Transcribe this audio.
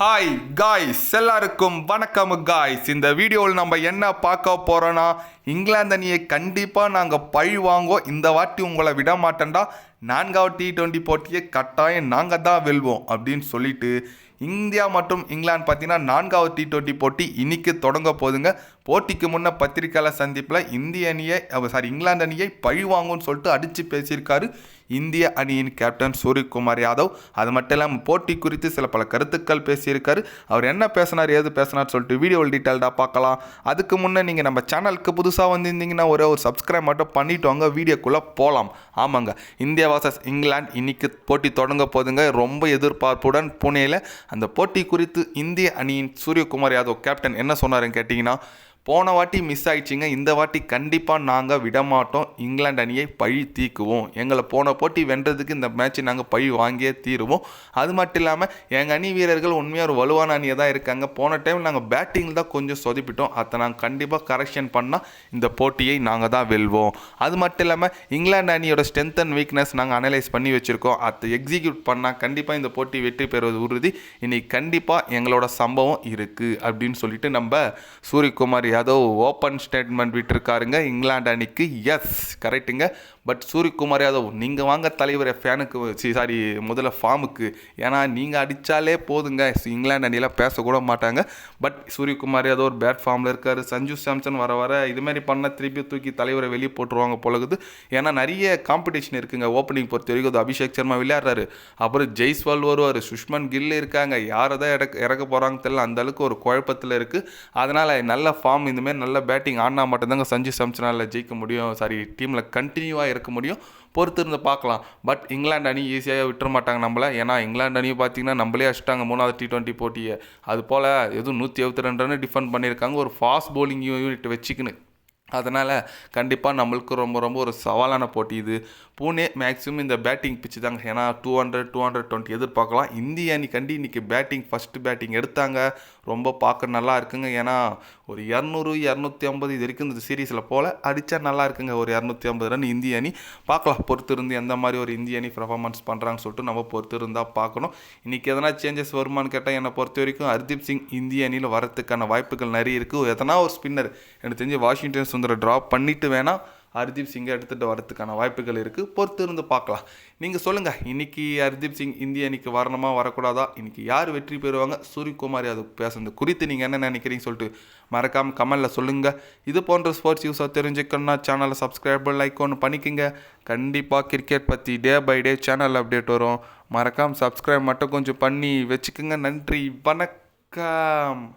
Hi guys எல்லாருக்கும் வணக்கம் guys இந்த வீடியோவில் நம்ம என்ன பார்க்க போகிறோன்னா இங்கிலாந்து அணியை கண்டிப்பாக நாங்கள் பழி வாங்குவோம். இந்த வாட்டி உங்களை விட மாட்டேன்டா. நான்காவது டி டுவெண்ட்டி போட்டியை கட்டாயம் நாங்கள் தான் வெல்வோம் அப்படின்னு சொல்லிட்டு இந்தியா மற்றும் இங்கிலாந்து பார்த்தீங்கன்னா நான்காவது டி டுவெண்ட்டி போட்டி இன்னைக்கு தொடங்க போகுதுங்க. போட்டிக்கு முன்ன பத்திரிகையாளர் சந்திப்பில் இந்திய அணியை சாரி இங்கிலாந்து அணியை பழி வாங்கும்னு சொல்லிட்டு அடித்து பேசியிருக்காரு இந்திய அணியின் கேப்டன் சூரியகுமார் யாதவ். அது மட்டும் இல்லாமல் போட்டி குறித்து சில பல கருத்துக்கள் பேசியிருக்காரு. அவர் என்ன பேசினார் ஏது பேசினார் சொல்லிட்டு வீடியோவில் டீட்டெயில்டாக பார்க்கலாம். அதுக்கு முன்னே நீங்கள் நம்ம சேனலுக்கு புதுசாக வந்திருந்தீங்கன்னா ஒரே ஒரு சப்ஸ்கிரைப் மட்டும் பண்ணிவிட்டு வாங்க. வீடியோக்குள்ளே போகலாம். ஆமாங்க. இந்தியா வாசஸ் இங்கிலாந்து இன்னைக்கு போட்டி தொடங்க போதுங்க ரொம்ப எதிர்பார்ப்புடன் புனேயில் அந்த போட்டி குறித்து இந்திய அணியின் சூரியகுமார் யாதவ் கேப்டன் என்ன சொன்னாருன்னு கேட்டிங்கன்னா போன வாட்டி மிஸ் ஆயிடுச்சுங்க. இந்த வாட்டி கண்டிப்பாக நாங்கள் விடமாட்டோம். இங்கிலாந்து அணியை பழி தீக்குவோம். எங்களை போன போட்டி வென்றதுக்கு இந்த மேட்ச்சை நாங்கள் பழி வாங்கியே தீருவோம். அது மட்டும் இல்லாமல் எங்கள் அணி வீரர்கள் உண்மையாக ஒரு வலுவான அணியாக தான் இருக்காங்க. போன டைம் நாங்கள் பேட்டிங்கில் தான் கொஞ்சம் சொதப்பிட்டோம். அதை நாங்கள் கண்டிப்பாக கரெக்ஷன் பண்ணால் இந்த போட்டியை நாங்கள் தான் வெல்வோம். அது மட்டும் இல்லாமல் இங்கிலாந்து அணியோட ஸ்ட்ரென்த் அண்ட் வீக்னஸ் நாங்கள் அனலைஸ் பண்ணி வச்சுருக்கோம். அதை எக்ஸிக்யூட் பண்ணால் கண்டிப்பாக இந்த போட்டி வெற்றி பெறுவது உறுதி. இன்னைக்கு கண்டிப்பாக எங்களோட சம்பவம் இருக்குது அப்படின்னு சொல்லிட்டு நம்ம சூரியகுமார் யாதவ் ஓப்பன் ஸ்டேட்மெண்ட் விட்டுருக்காருங்க. இங்கிலாந்து அணிக்கு எஸ் கரெக்டுங்க பட் சூரியகுமார் யாதவ் நீங்கள் வாங்க தலைவர் ஃபேனுக்கு சாரி முதல்ல ஃபார்முக்கு ஏன்னா நீங்கள் அடித்தாலே போதுங்க. இங்கிலாந்து அணியில் பேசக்கூட மாட்டாங்க. பட் சூரியகுமார் யாதவ் ஒரு பேட் ஃபார்மில் இருக்கார். சஞ்சு சாம்சன் வர வர இதுமாரி பண்ணால் திருப்பி தூக்கி தலைவரை வெளியே போட்டுருவாங்க போலகுது. ஏன்னா நிறைய காம்படிஷன் இருக்குங்க. ஓப்பனிங் பொறுத்த வரைக்கும் அது அபிஷேக் சர்மா விளையாடுறாரு. அப்புறம் ஜெய்ஸ்வால் வருவார். சுஷ்மன் கில் இருக்காங்க. யாரை தான் இறக்க இறக்க போகிறாங்க தெரியல. அந்தளவுக்கு ஒரு குழப்பத்தில் இருக்குது அதனால் நல்ல ஃபார்ம் இந்தமாரி நல்ல பேட்டிங் ஆடினா மட்டும்தாங்க சஞ்சு சாம்சனால் ஜெயிக்க முடியும். சாரி டீமில் கண்டினியூவாக இருக்க முடியும். பொறுத்து இருந்து பார்க்கலாம். பட் இங்கிலாந்து அணி ஈஸியாக விட்டுற மாட்டாங்க நம்மளை. ஏன்னா இங்கிலாந்து அணியை பார்த்தீங்கன்னா நம்மளே அடிச்சிட்டாங்க மூணாவது டி டுவெண்ட்டி போட்டியை. அது போல் எதுவும் நூற்றி எழுபத்தி ரெண்டு ரன் டிஃபெண்ட் பண்ணியிருக்காங்க. ஒரு ஃபாஸ்ட் போலிங் யூனிட் வச்சுக்கின்னு. அதனால் கண்டிப்பாக நம்மளுக்கு ரொம்ப ரொம்ப ஒரு சவாலான போட்டி இது. பூனே மேக்ஸிமம் இந்த பேட்டிங் பிச்சு தாங்க. ஏன்னா two hundred two hundred twenty எதிர்பார்க்கலாம். இந்திய அணி கண்டி இன்றைக்கி பேட்டிங் ஃபஸ்ட்டு பேட்டிங் எடுத்தாங்க. ரொம்ப பார்க்க நல்லா இருக்குங்க. ஏன்னா ஒரு இரநூறு இரநூத்தி ஐம்பது இது வரைக்கும் இந்த சீரீஸில் போல் அடித்தா நல்லா இருக்குங்க. ஒரு இரநூத்தி ஐம்பது ரன் இந்திய அணி. பார்க்கலாம். பொறுத்து இருந்து எந்த மாதிரி ஒரு இந்திய அணி பர்ஃபார்மன்ஸ் பண்ணுறாங்கன்னு சொல்லிட்டு நம்ம பொறுத்து இருந்தால் பார்க்கணும். இன்றைக்கி எதனா சேஞ்சஸ் வருமானு கேட்டால் என்னை பொறுத்த வரைக்கும் ஹர்தீப் சிங் இந்திய அணியில் வரத்துக்கான வாய்ப்புகள் நிறைய இருக்குது எதனா ஒரு ஸ்பின்னர் எனக்கு தெரிஞ்சு வாஷிங்டன் சுந்தரை ட்ராப் பண்ணிவிட்டு வேணால் ஹர்தீப் சிங்கை எடுத்துகிட்டு வரதுக்கான வாய்ப்புகள் இருக்குது பொறுத்து இருந்து பார்க்கலாம். நீங்கள் சொல்லுங்கள் இன்றைக்கி ஹர்தீப் சிங் இந்திய அணிக்கு வரணுமா வரக்கூடாதா? இன்றைக்கி யார் வெற்றி பெறுவாங்க? சூரியகுமார் அது பேசுறது குறித்து நீங்கள் என்ன நினைக்கிறீங்க சொல்லிட்டு மறக்காமல் கமெண்டில் சொல்லுங்கள் இது போன்ற ஸ்போர்ட்ஸ் யூஸாக தெரிஞ்சுக்கணும்னா சேனலை சப்ஸ்கிரைப் லைக் ஒன்று பண்ணிக்கோங்க. கண்டிப்பாக கிரிக்கெட் பற்றி day by day channel update வரும். மறக்காமல் சப்ஸ்கிரைப் மட்டும் கொஞ்சம் பண்ணி வச்சுக்கோங்க. நன்றி வணக்கம்.